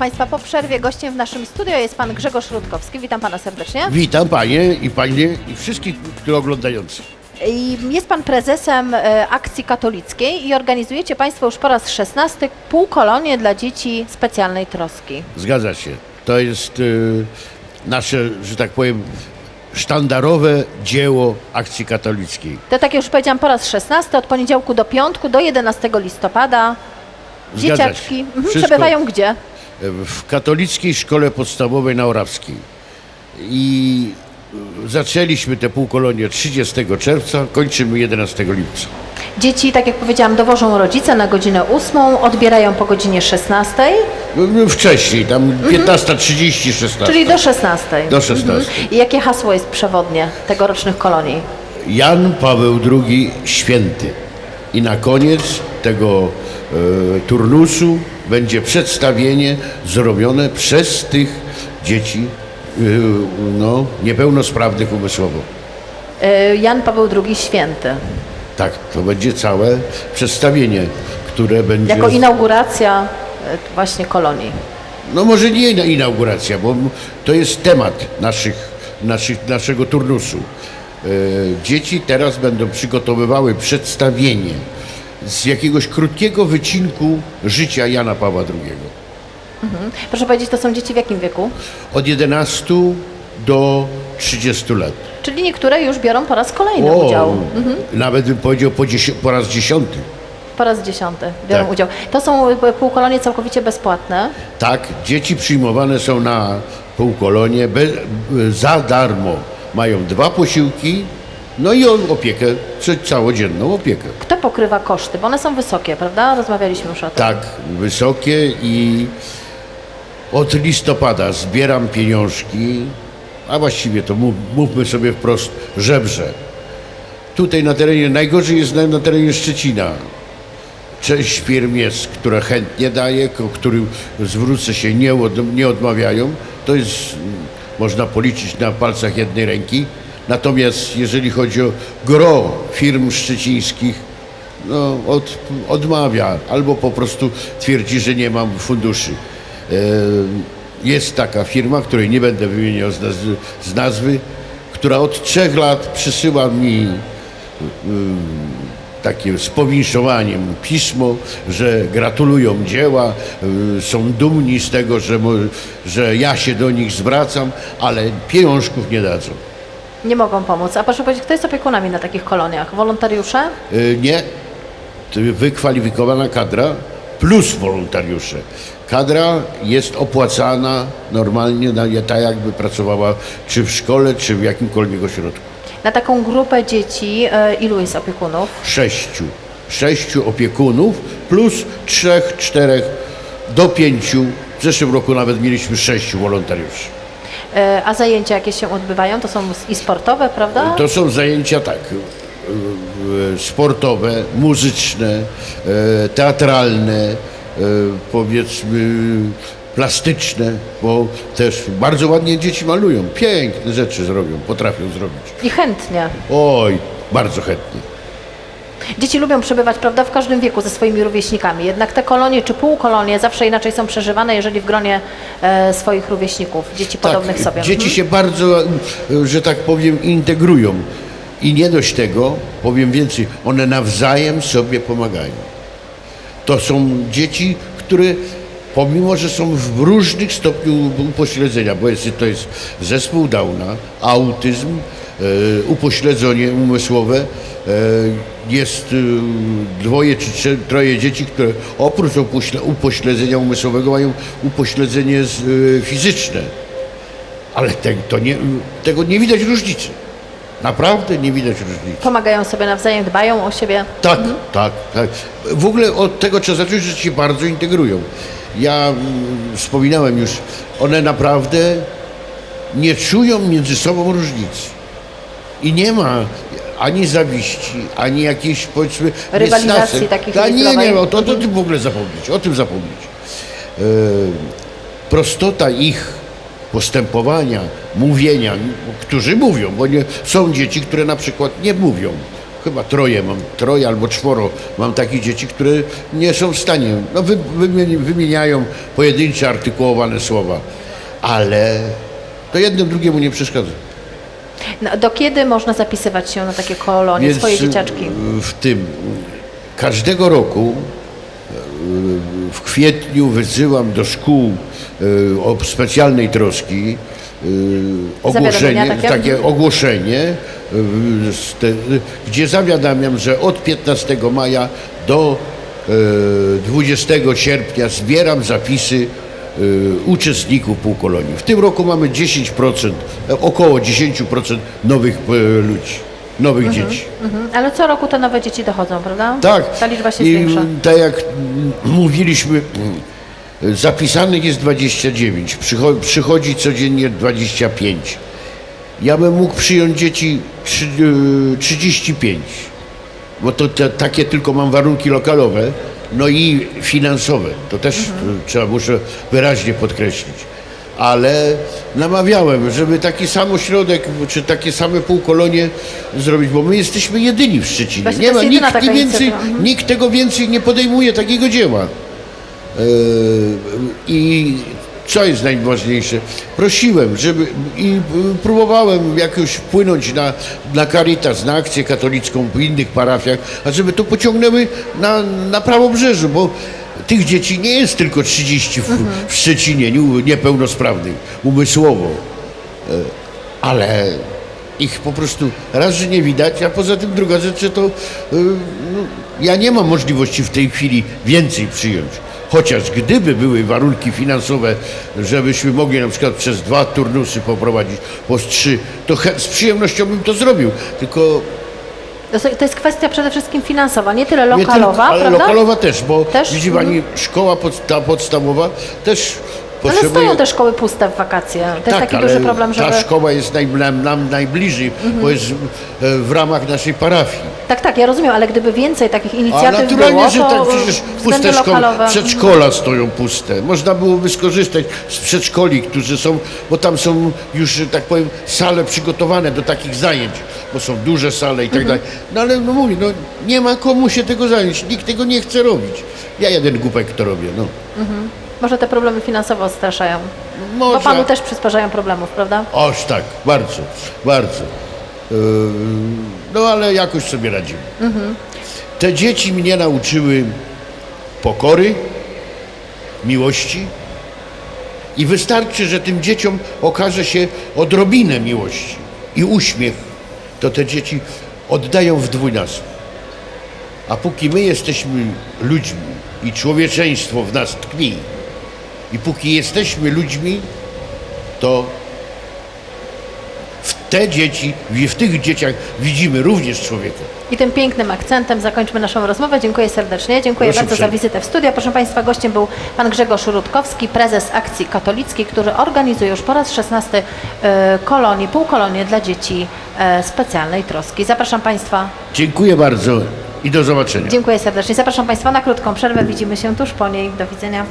Państwa po przerwie. Gościem w naszym studio jest Pan Grzegorz Rutkowski. Witam Pana serdecznie. Witam Panie i Panie i wszystkich, którzy oglądający. I Jest Pan prezesem e, Akcji Katolickiej i organizujecie Państwo już po raz 16 półkolonie dla dzieci specjalnej troski. Zgadza się. To jest y, nasze, że tak powiem, sztandarowe dzieło akcji katolickiej. To tak jak już powiedziałam, po raz 16, od poniedziałku do piątku, do 11 listopada. Dzieciaczki mhm, przebywają gdzie? W katolickiej szkole podstawowej na Orawskiej. I zaczęliśmy te półkolonie 30 czerwca, kończymy 11 lipca. Dzieci, tak jak powiedziałam, dowożą rodzice na godzinę 8, odbierają po godzinie 16, No, no, Wcześniej, tam 15.30, 16. czyli do 16. Do 16. Mhm. I jakie hasło jest przewodnie tegorocznych kolonii? Jan Paweł II święty. I na koniec tego e, turnusu będzie przedstawienie zrobione przez tych dzieci e, no, niepełnosprawnych umysłowo. E, Jan Paweł II Święty. Tak, to będzie całe przedstawienie, które będzie... Jako inauguracja e, właśnie kolonii. No może nie ina- inauguracja, bo to jest temat naszych, naszych, naszego turnusu. E, Dzieci teraz będą przygotowywały przedstawienie z jakiegoś krótkiego wycinku życia Jana Pawła II. Proszę powiedzieć, to są dzieci w jakim wieku? Od 11 do 30 lat. Czyli niektóre już biorą po raz kolejny udział. Mhm. Nawet bym powiedział po, po raz dziesiąty. Po raz dziesiąty biorą Tak. udział. To są e, półkolonie całkowicie bezpłatne. Tak, dzieci przyjmowane są na półkolonie za darmo. Mają dwa posiłki, no i o- opiekę, czy całodzienną opiekę. Kto pokrywa koszty? Bo one są wysokie, prawda? Rozmawialiśmy już o tym. Tak, wysokie i od listopada zbieram pieniążki, a właściwie to mów, mówmy sobie wprost, żebrze. Tutaj na terenie, najgorzej jest na, na terenie Szczecina. Część firm jest, która chętnie daje, którym zwrócę się nie, od, nie odmawiają. To jest, mm, można policzyć na palcach jednej ręki. Natomiast jeżeli chodzi o gro firm szczecińskich, no, od, odmawia albo po prostu twierdzi, że nie mam funduszy. E, Jest taka firma, której nie będę wymieniał z nazwy, z nazwy która od trzech lat przysyła mi takim z powinszowaniem pismo, że gratulują dzieła, y, są dumni z tego, że, że ja się do nich zwracam, ale pieniążków nie dadzą. Nie mogą pomóc. A proszę powiedzieć, kto jest opiekunami na takich koloniach? Wolontariusze? Y, Nie, wykwalifikowana kadra plus wolontariusze. Kadra jest opłacana normalnie, na- tak jakby pracowała czy w szkole, czy w jakimkolwiek ośrodku. Na taką grupę dzieci e, ilu jest opiekunów? sześciu. Sześciu opiekunów plus trzech, czterech do pięciu. W zeszłym roku nawet mieliśmy sześciu wolontariuszy. E, A zajęcia jakie się odbywają, to są i sportowe, prawda? To są zajęcia tak, y, sportowe, muzyczne, y, teatralne, powiedzmy plastyczne, bo też bardzo ładnie dzieci malują, piękne rzeczy zrobią, potrafią zrobić. I chętnie. Oj, bardzo chętnie. Dzieci lubią przebywać, prawda, w każdym wieku ze swoimi rówieśnikami. Jednak te kolonie czy półkolonie zawsze inaczej są przeżywane, jeżeli w gronie e, swoich rówieśników, dzieci podobnych sobie. Tak, Dzieci Mhm. się bardzo, że tak powiem, integrują. I nie dość tego, powiem więcej, one nawzajem sobie pomagają. To są dzieci, które pomimo, że są w różnych stopniu upośledzenia, bo jest, to jest zespół Downa, autyzm, e, upośledzenie umysłowe, e, jest e, dwoje czy troje dzieci, które oprócz upośle, upośledzenia umysłowego mają upośledzenie e, fizyczne. Ale te, nie, tego nie widać różnicy. Naprawdę nie widać różnicy. Pomagają sobie nawzajem, dbają o siebie. Tak, tak, tak. W ogóle od tego trzeba zacząć, że się bardzo integrują. Ja mm, wspominałem już, one naprawdę nie czują między sobą różnicy. I nie ma ani zawiści, ani jakiejś powiedzmy Rywalizacji takich Ta, Nie, nie, o to, to ty w ogóle zapomnieć, o tym zapomnieć. E, prostota ich postępowania, mówienia, którzy mówią, bo nie, są dzieci, które na przykład nie mówią, chyba troje mam, troje albo czworo mam takich dzieci, które nie są w stanie, no wy, wymieni- wymieniają pojedyncze artykułowane słowa, ale to jednym drugiemu nie przeszkadza. No, do kiedy można zapisywać się na takie kolonie, Więc swoje dzieciaczki? y, w tym każdego roku y, w kwietniu wysyłam do szkół y, o specjalnej troski ogłoszenie, takie? takie ogłoszenie, gdzie zawiadamiam, że od 15 maja do y, 20 sierpnia zbieram zapisy uczestników półkolonii. W tym roku mamy 10%, e, około 10% nowych y, ludzi, nowych dzieci. Mhm. Ale co roku te nowe dzieci dochodzą, prawda? Tak. Ta liczba się I zwiększa. tak jak mm, mówiliśmy, mm, zapisanych jest 29, przycho- przychodzi codziennie 25. Ja bym mógł przyjąć dzieci trzy- y, 35, bo to te, takie tylko mam warunki lokalowe, no i finansowe. To też Mhm. trzeba muszę wyraźnie podkreślić. Ale namawiałem, żeby taki sam ośrodek, czy takie same półkolonie zrobić, bo my jesteśmy jedyni w Szczecinie. Właśnie Nie ma nikt, nie więcej. Mhm. nikt tego więcej nie podejmuje takiego dzieła. Yy, I co jest najważniejsze? Prosiłem, żeby i y, próbowałem jakoś wpłynąć na, na Caritas, na akcję katolicką w innych parafiach, a żeby to pociągnęły na, na prawobrzeżu, bo tych dzieci nie jest tylko 30 w, w Szczecinie, nie- niepełnosprawnych umysłowo, E, ale ich po prostu raz, że nie widać, a poza tym druga rzecz, że to y, no, ja nie mam możliwości w tej chwili więcej przyjąć. Chociaż gdyby były warunki finansowe, żebyśmy mogli na przykład przez dwa turnusy poprowadzić, po trzy, to z przyjemnością bym to zrobił. Tylko To jest- kwestia przede wszystkim finansowa, nie tyle nie lokalowa, tylko, ale prawda? lokalowa też, bo Też? widzi pani, szkoła pod, ta podstawowa też Ale potrzebuje... stoją te szkoły puste w wakacje. To jest taki ale duży problem, żeby... ta szkoła jest naj, nam, nam najbliżej, bo jest e, w ramach naszej parafii. Tak, tak, ja rozumiem, ale gdyby więcej takich A inicjatyw naturalnie, było, że tak, przecież puste szkoły, przedszkola stoją puste. Można byłoby skorzystać z przedszkoli, którzy są, bo tam są już, że tak powiem, sale przygotowane do takich zajęć, bo są duże sale i tak dalej. No ale no mówię, no nie ma komu się tego zająć, nikt tego nie chce robić. Ja jeden głupek to robię, no. Może te problemy finansowe odstraszają. Może, Bo panu też przysparzają problemów, prawda? Oż tak, bardzo, bardzo. Yy, No ale jakoś sobie radzimy. Te dzieci mnie nauczyły pokory, miłości i wystarczy, że tym dzieciom okaże się odrobinę miłości i uśmiech, to te dzieci oddają w dwójnasób. A póki my jesteśmy ludźmi i człowieczeństwo w nas tkwi, i póki jesteśmy ludźmi, to w te dzieci, w tych dzieciach widzimy również człowieka. I tym pięknym akcentem zakończmy naszą rozmowę. Dziękuję serdecznie. Dziękuję Proszę bardzo za wizytę w studio. Proszę Państwa, gościem był Pan Grzegorz Rutkowski, prezes Akcji Katolickiej, który organizuje już po raz 16 e, kolonię, półkolonię dla dzieci e, specjalnej troski. Zapraszam Państwa, Dziękuję bardzo i do zobaczenia. dziękuję serdecznie. Zapraszam Państwa na krótką przerwę. Widzimy się tuż po niej. Do widzenia.